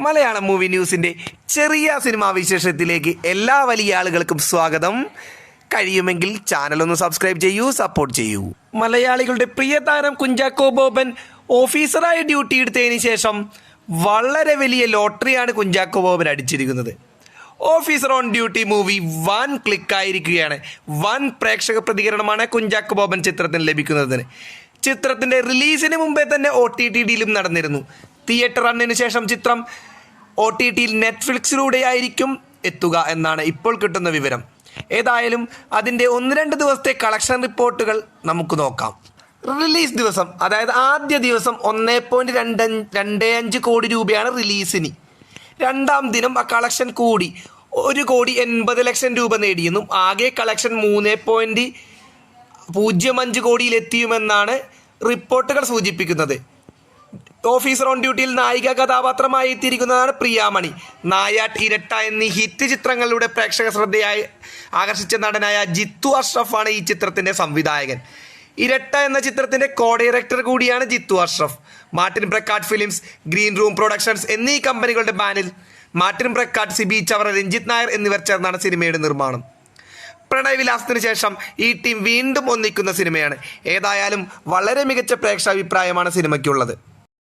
Malayalam movie ന്യൂസിന്റെ ചെറിയ cinema വിശേഷത്തിലേക്ക് എല്ലാ വലിയ ആളുകൾക്കും സ്വാഗതം. കഴിയുമെങ്കിൽ ചാനൽ ഒന്ന് സബ്സ്ക്രൈബ് ചെയ്യൂ സപ്പോർട്ട് ചെയ്യൂ. മലയാളികളുടെ പ്രിയ താരം കുഞ്ചാക്കോ ബോബൻ ഓഫീസറായി ഡ്യൂട്ടി എടുത്തതിന് ശേഷം വളരെ വലിയ ലോട്ടറിയാണ് കുഞ്ചാക്കോ ബോബൻ അടിച്ചിരിക്കുന്നത്. ഓഫീസർ ഓൺ ഡ്യൂട്ടി മൂവി വൻ ക്ലിക്കായിരിക്കുകയാണ് വൻ പ്രേക്ഷക പ്രതികരണമാണ് കുഞ്ചാക്കോ ബോബൻ ചിത്രത്തിന് ലഭിക്കുന്നതിന്. ചിത്രത്തിന്റെ റിലീസിന് മുമ്പേ തന്നെ ഒ ടി ടി ഡിയിലും നടന്നിരുന്നു. തിയേറ്റർ റണ്ണിന് ശേഷം ചിത്രം ഒ ടി ടിയിൽ നെറ്റ്ഫ്ലിക്സിലൂടെയായിരിക്കും എത്തുക എന്നാണ് ഇപ്പോൾ കിട്ടുന്ന വിവരം. ഏതായാലും അതിന്റെ ഒന്ന് രണ്ട് ദിവസത്തെ കളക്ഷൻ റിപ്പോർട്ടുകൾ നമുക്ക് നോക്കാം. റിലീസ് ദിവസം അതായത് ആദ്യ ദിവസം ഒന്നേ പോയിന്റ് രണ്ട് രണ്ട് അഞ്ച് കോടി രൂപയാണ് റിലീസിന്. രണ്ടാം ദിനം ആ കളക്ഷൻ കൂടി ഒരു കോടി എൺപത് ലക്ഷം രൂപ നേടിയെന്നും ആകെ കളക്ഷൻ മൂന്ന് പോയിന്റ് പൂജ്യം അഞ്ച് കോടിയിലെത്തിയുമെന്നാണ് റിപ്പോർട്ടുകൾ സൂചിപ്പിക്കുന്നത്. ഓഫീസർ ഓൺ ഡ്യൂട്ടിയിൽ നായിക കഥാപാത്രമായി എത്തിയിരിക്കുന്നതാണ് പ്രിയാമണി. നായാട്ട് ഇരട്ട എന്നീ ഹിറ്റ് ചിത്രങ്ങളിലൂടെ പ്രേക്ഷക ശ്രദ്ധയായി ആകർഷിച്ച നടനായ ജിത്തു അഷ്റഫാണ് ഈ ചിത്രത്തിന്റെ സംവിധായകൻ. ഇരട്ട എന്ന ചിത്രത്തിന്റെ കോ ഡയറക്ടർ കൂടിയാണ് Jithu Ashraf. Martin Prakkat films green room productions എന്നീ കമ്പനികളുടെ ബാനിൽ മാർട്ടിൻ പ്രക്കാട്ട് സിബി ചവറ രഞ്ജിത്ത് നായർ എന്നിവർ ചേർന്നാണ് സിനിമയുടെ നിർമ്മാണം. പ്രണയവിലാസത്തിന് ശേഷം ഈ ടീം വീണ്ടും ഒന്നിക്കുന്ന സിനിമയാണ്. ഏതായാലും വളരെ മികച്ച പ്രേക്ഷാഭിപ്രായമാണ് സിനിമയ്ക്കുള്ളത്.